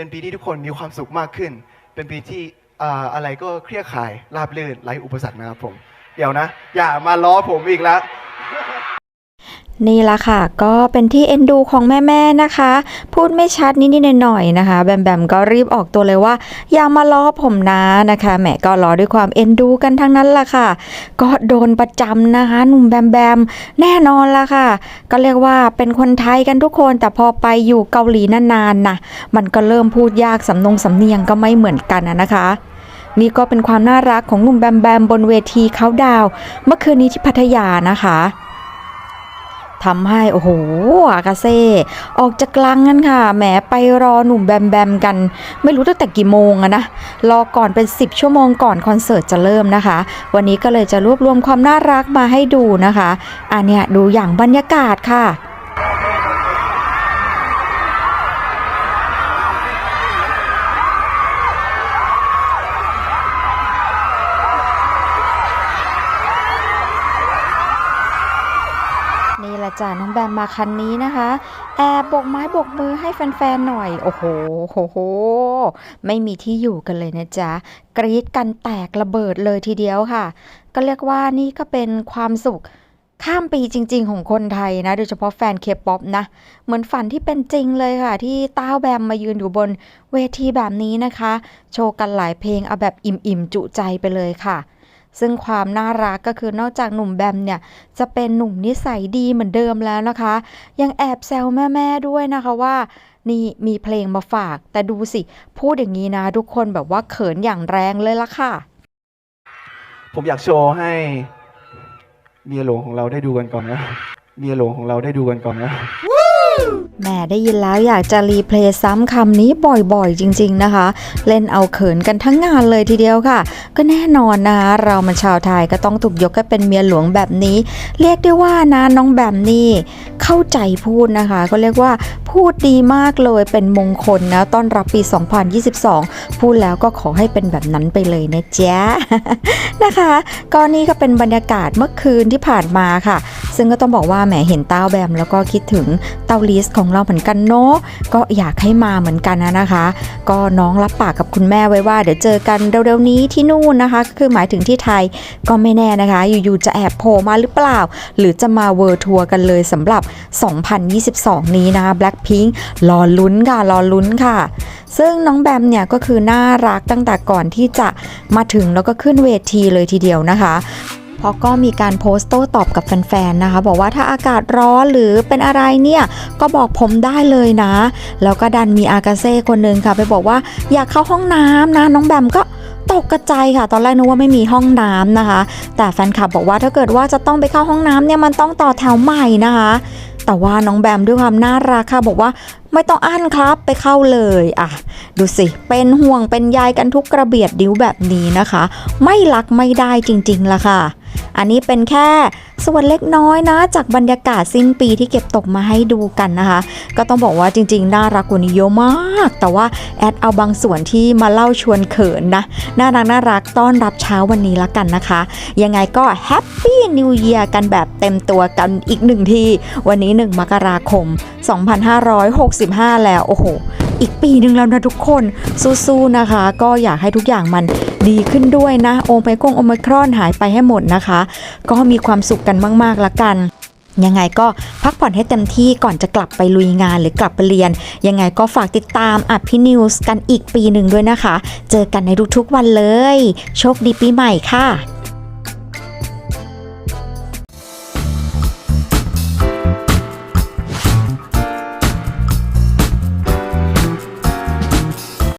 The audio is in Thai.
เป็นปีที่ทุกคนมีความสุขมากขึ้น เป็นปีที่อะไรก็เคลียร์ขายราบรื่นไร้อุปสรรคนะครับผม เดี๋ยวนะ อย่ามาล้อผมอีกแล้ว นี่ละค่ะ ก็เป็นที่เอ็นดูของแม่ๆนะคะ พูดไม่ชัดนิดๆหน่อยๆนะคะ แบมแบมก็รีบออกตัวเลยว่า อย่ามาล้อผมนะนะคะแหมก็ล้อด้วยความเอ็นดูกันทั้งนั้นละค่ะ ก็โดนประจำนะคะหนุ่มแบมแบมแน่นอนละค่ะ ก็เรียกว่าเป็นคนไทยกันทุกคน แต่พอไปอยู่เกาหลีนานๆนะมันก็เริ่มพูดยากสำนงสำเนียงก็ไม่เหมือนกันนะคะนี่ก็เป็นความน่ารักของหนุ่มแบมแบมบนเวทีเขาดาว เมื่อคืนนี้ที่พัทยานะคะ ทำให้โอ้โหอากาเซ่ออกจากกลางกันค่ะแหมไปรอหนุ่มแบมแบมกัน ไม่รู้ตั้งแต่กี่โมงอะนะรอก่อนเป็น 10 ชั่วโมงก่อนคอนเสิร์ตจะเริ่มนะคะ วันนี้ก็เลยจะรวบรวมความน่ารักมาให้ดูนะคะอันเนี้ยดูอย่างบรรยากาศค่ะ จ้ะน้องแบมมาคันนี้นะคะ แอบบกไม้บกมือให้แฟนๆหน่อย โอ้โหโหโห ไม่มีที่อยู่กันเลยนะจ๊ะ กรี๊ดกันแตกระเบิดเลยทีเดียวค่ะ ก็เรียกว่านี่ก็เป็นความสุขข้ามปีจริง ๆ ของคนไทยนะ โดยเฉพาะแฟนเคป๊อปนะ เหมือนฝันที่เป็นจริงเลยค่ะ ที่ต้าวแบมมายืนอยู่บนเวทีแบบนี้นะคะ โชว์กันหลายเพลงเอาแบบอิ่มๆ จุใจไปเลยค่ะ ซึ่งความน่ารักก็คือนอกจากหนุ่มแบมเนี่ยจะเป็นหนุ่มนิสัยดีเหมือนเดิมแล้วนะคะ ยังแอบแซวแม่ๆด้วยนะคะว่านี่มีเพลงมาฝาก แต่ดูสิ พูดอย่างนี้นะ ทุกคนแบบว่าเขินอย่างแรงเลยละค่ะ ผมอยากโชว์ให้เมียหลวงของเราได้ดูกันก่อนนะเมียหลวงของเราได้ดูกันก่อนนะ แม่ได้ยินแล้วอยากจะรีเพลย์ซ้ำคำนี้บ่อยๆ จริง ๆนะคะ เล่นเอาเขินกันทั้งงานเลยทีเดียวค่ะ ก็แน่นอนนะคะ เรามันชาวไทยก็ต้องถูกยกให้เป็นเมียหลวงแบบนี้ เรียกได้ว่านะน้องแบมนี่เข้าใจพูดนะคะ ก็เรียกว่าพูดดีมากเลยเป็นมงคลนะต้อนรับปี 2022 พูดแล้วก็ขอให้เป็นแบบนั้นไปเลยนะจ๊ะนะคะก็นี่ก็เป็นบรรยากาศเมื่อคืนที่ผ่านมาค่ะ ซึ่งก็ต้องบอกว่าแหมเห็นเต้าแบม แล้วก็คิดถึงเต้าลิสของเราเหมือนกันเนาะก็อยากให้มาเหมือนกันนะนะคะ ก็น้องรับปากกับคุณแม่ไว้ว่า เดี๋ยวเจอกันเร็วๆนี้ที่นู่นนะคะก็คือหมายถึงที่ไทยก็ไม่แน่นะคะ อยู่ๆจะแอบโผล่มาหรือเปล่า หรือจะมาเวิร์ทัวร์กันเลยสำหรับ 2022 นี้นะคะ Blackpink รอลุ้นค่ะรอลุ้นค่ะ ซึ่งน้องแบมเนี่ยก็คือน่ารักตั้งแต่ก่อนที่จะมาถึงแล้วก็ขึ้นเวทีเลยทีเดียวนะคะ เพราะก็มีการโพสต์โต้ตอบกับแฟนๆนะคะ บอกว่าถ้าอากาศร้อนหรือเป็นอะไรเนี่ยก็บอกผมได้เลยนะ แล้วก็ดันมีอากาเซ่คนหนึ่งค่ะ ไปบอกว่าอยากเข้าห้องน้ำนะน้องแบมก็ตกกระจายค่ะ ตอนแรกนึกว่าไม่มีห้องน้ำนะคะ แต่แฟนคลับบอกว่าถ้าเกิดว่าจะต้องไปเข้าห้องน้ำเนี่ยมันต้องต่อแถวใหม่นะคะ แต่ว่าน้องแบมด้วยความน่ารักค่ะบอกว่าไม่ต้องอั้นครับไปเข้าเลยอะดูสิ เป็นห่วงเป็นใยกันทุกกระเบียดดิ้วแบบนี้นะคะ ไม่รักไม่ได้จริงๆล่ะค่ะ อันนี้เป็นแค่ส่วนเล็กน้อยนะ จากบรรยากาศสิ้นปีที่เก็บตกมาให้ดูกันนะคะ ก็ต้องบอกว่าจริงๆ น่ารักกว่านี้เยอะมาก แต่ว่าแอดเอาบางส่วนที่มาเล่าชวนเขินนะ น่ารักน่ารักต้อนรับเช้าวันนี้ละกันนะคะ ยังไงก็แฮปปี้นิว e ย r กันแบบเต็มตัวกันอีกหนึ่งที วันนี้ 1 มกราคม 2565 แล้วโอ้โหอีกปีหนึ่งแล้วนะทุกคนสู้ๆนะคะ ก็อยากให้ทุกอย่างมัน ดีขึ้นด้วยนะ โอไมกงโอไมครอนหายไปให้หมดนะคะ ก็มีความสุขกันมาก ๆละกันยังไงก็พักผ่อนให้เต็มที่ก่อนจะกลับไปลุยงานหรือกลับไปเรียน ยังไงก็ฝากติดตามอัพพี่นิวส์กันอีกปีหนึ่งด้วยนะคะ เจอกันในทุกๆวันเลย โชคดีปีใหม่ค่ะ